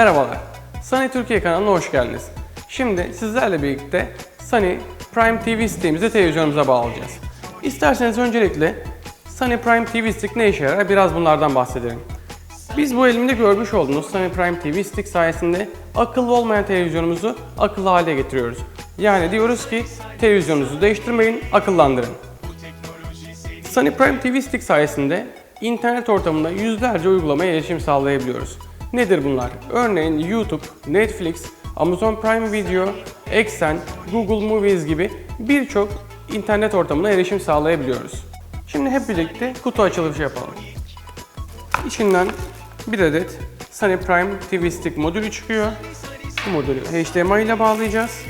Merhabalar. Sunny Türkiye kanalına hoş geldiniz. Şimdi sizlerle birlikte Sunny Prime TV sitemizi televizyonumuza bağlayacağız. İsterseniz öncelikle Sunny Prime TV Stick ne işe yarar biraz bunlardan bahsedelim. Biz bu elimde görmüş olduğunuz Sunny Prime TV Stick sayesinde akıllı olmayan televizyonumuzu akıllı hale getiriyoruz. Yani diyoruz ki televizyonunuzu değiştirmeyin, akıllandırın. Sunny Prime TV Stick sayesinde internet ortamında yüzlerce uygulamaya erişim sağlayabiliyoruz. Nedir bunlar? Örneğin YouTube, Netflix, Amazon Prime Video, Exxen, Google Movies gibi birçok internet ortamına erişim sağlayabiliyoruz. Şimdi hep birlikte kutu açılışı yapalım. İçinden bir adet Sunny Prime TV Stick modülü çıkıyor. Bu modülü HDMI ile bağlayacağız.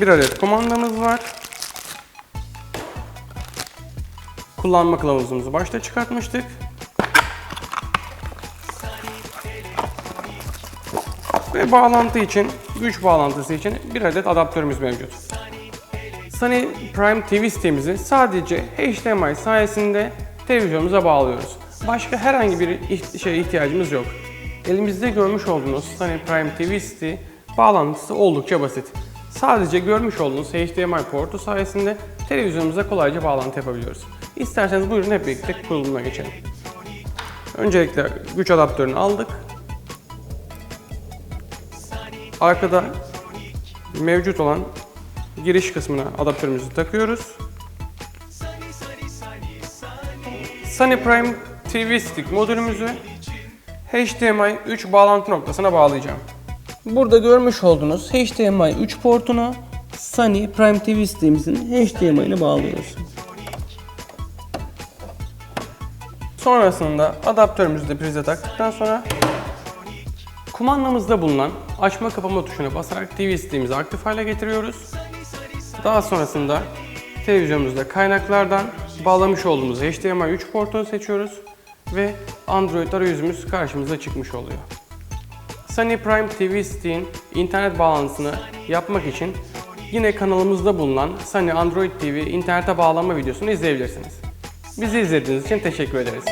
Bir adet kumandamız var. Kullanma kılavuzumuzu başta çıkartmıştık. Ve bağlantı için, güç bağlantısı için bir adet adaptörümüz mevcut. Sunny Prime TV sitemizi sadece HDMI sayesinde televizyonumuza bağlıyoruz. Başka herhangi bir şeye ihtiyacımız yok. Elimizde görmüş olduğunuz Sunny Prime TV site bağlantısı oldukça basit. Sadece görmüş olduğunuz HDMI portu sayesinde televizyonumuza kolayca bağlantı yapabiliyoruz. İsterseniz buyurun hep birlikte kurulumuna geçelim. Öncelikle güç adaptörünü aldık. Arkada mevcut olan giriş kısmına adaptörümüzü takıyoruz. Sunny Prime TV Stick modülümüzü HDMI 3 bağlantı noktasına bağlayacağım. Burada görmüş olduğunuz HDMI 3 portunu Sunny Prime TV Stick'imizin HDMI'ine bağlıyoruz. Sonrasında adaptörümüzü de prize taktıktan sonra kumandamızda bulunan açma kapama tuşuna basarak TV sitemizi aktif hale getiriyoruz. Daha sonrasında televizyonumuzda kaynaklardan bağlamış olduğumuz HDMI 3 portunu seçiyoruz ve Android arayüzümüz karşımıza çıkmış oluyor. Sunny Prime TV Stick'in internet bağlantısını yapmak için yine kanalımızda bulunan Sunny Android TV internete bağlanma videosunu izleyebilirsiniz. Bizi izlediğiniz için teşekkür ederiz.